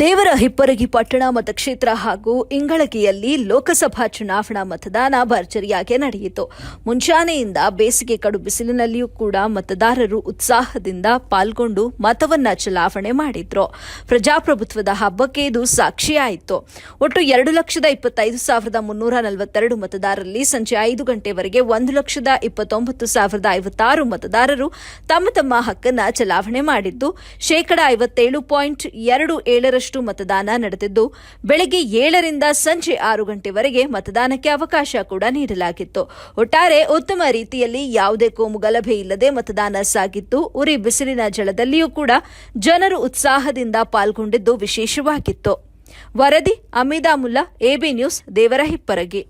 ದೇವರ ಹಿಪ್ಪರಗಿ ಪಟ್ಟಣ ಮತಕ್ಷೇತ್ರ ಹಾಗೂ ಇಂಗಳಗಿಯಲ್ಲಿ ಲೋಕಸಭಾ ಚುನಾವಣಾ ಮತದಾನ ಭರ್ಜರಿಯಾಗಿ ನಡೆಯಿತು. ಮುಂಚಾನೆಯಿಂದ ಬೇಸಿಗೆ ಕಡು ಬಿಸಿಲಿನಲ್ಲಿಯೂ ಕೂಡ ಮತದಾರರು ಉತ್ಸಾಹದಿಂದ ಪಾಲ್ಗೊಂಡು ಮತವನ್ನ ಚಲಾವಣೆ ಮಾಡಿದ್ರು. ಪ್ರಜಾಪ್ರಭುತ್ವದ ಹಬ್ಬಕ್ಕೆ ಇದು ಸಾಕ್ಷಿಯಾಯಿತು. ಒಟ್ಟು ಎರಡು ಲಕ್ಷದ ಇಪ್ಪತ್ತೈದು ಸಾವಿರದ ಮುನ್ನೂರ ನಲವತ್ತೆರಡು ಮತದಾರರಲ್ಲಿ ಸಂಜೆ ಐದು ಗಂಟೆವರೆಗೆ ಒಂದು ಲಕ್ಷದ ಇಪ್ಪತ್ತೊಂಬತ್ತು ಸಾವಿರದ ಐವತ್ತಾರು ಮತದಾರರು ತಮ್ಮ ತಮ್ಮ ಹಕ್ಕನ್ನ ಚಲಾವಣೆ ಮಾಡಿದ್ದು, ಶೇಕಡ ಐವತ್ತೇಳು ಪಾಯಿಂಟ್ ಎರಡು ಏಳರಷ್ಟು ಮತದಾನ ನಡೆದಿದ್ದು, ಬೆಳಗ್ಗೆ ಏಳರಿಂದ ಸಂಜೆ ಆರು ಗಂಟೆವರೆಗೆ ಮತದಾನಕ್ಕೆ ಅವಕಾಶ ಕೂಡ ನೀಡಲಾಗಿತ್ತು. ಒಟ್ಟಾರೆ ಉತ್ತಮ ರೀತಿಯಲ್ಲಿ ಯಾವುದೇ ಕೋಮು ಗಲಭೆ ಇಲ್ಲದೆ ಮತದಾನ ಸಾಗಿತ್ತು ಉರಿ ಬಿಸಿಲಿನ ಜಳದಲ್ಲಿಯೂ ಕೂಡ ಜನರು ಉತ್ಸಾಹದಿಂದ ಪಾಲ್ಗೊಂಡಿದ್ದು ವಿಶೇಷವಾಗಿತ್ತು. ವರದಿ, ಅಮಿದಾ ಮುಲ್ಲಾ ಎಬಿ ನ್ಯೂಸ್ ದೇವರ ಹಿಪ್ಪರಗಿ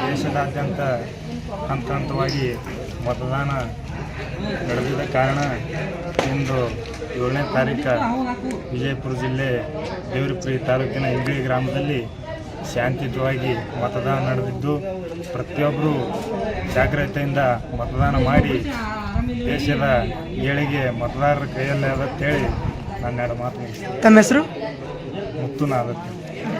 ದೇಶದಾದ್ಯಂತ ಹಂತ ಹಂತವಾಗಿ ಮತದಾನ ನಡೆದಿದ್ದ ಕಾರಣ ಇಂದು ಏಳನೇ ತಾರೀಕು ವಿಜಯಪುರ ಜಿಲ್ಲೆ ದೇವರಪುರಿ ತಾಲೂಕಿನ ಇಂಗಳಿ ಗ್ರಾಮದಲ್ಲಿ ಶಾಂತಿಯುತವಾಗಿ ಮತದಾನ ನಡೆದಿದ್ದು ಪ್ರತಿಯೊಬ್ಬರು ಜಾಗ್ರತೆಯಿಂದ ಮತದಾನ ಮಾಡಿ ದೇಶದ ಏಳಿಗೆ ಮತದಾರರ ಕೈಯಲ್ಲೇ ಅದಂತೇಳಿ ನನ್ನ ಎರಡು ಮಾತು ತಮ್ಮ ಹೆಸರು? ಮುತ್ತು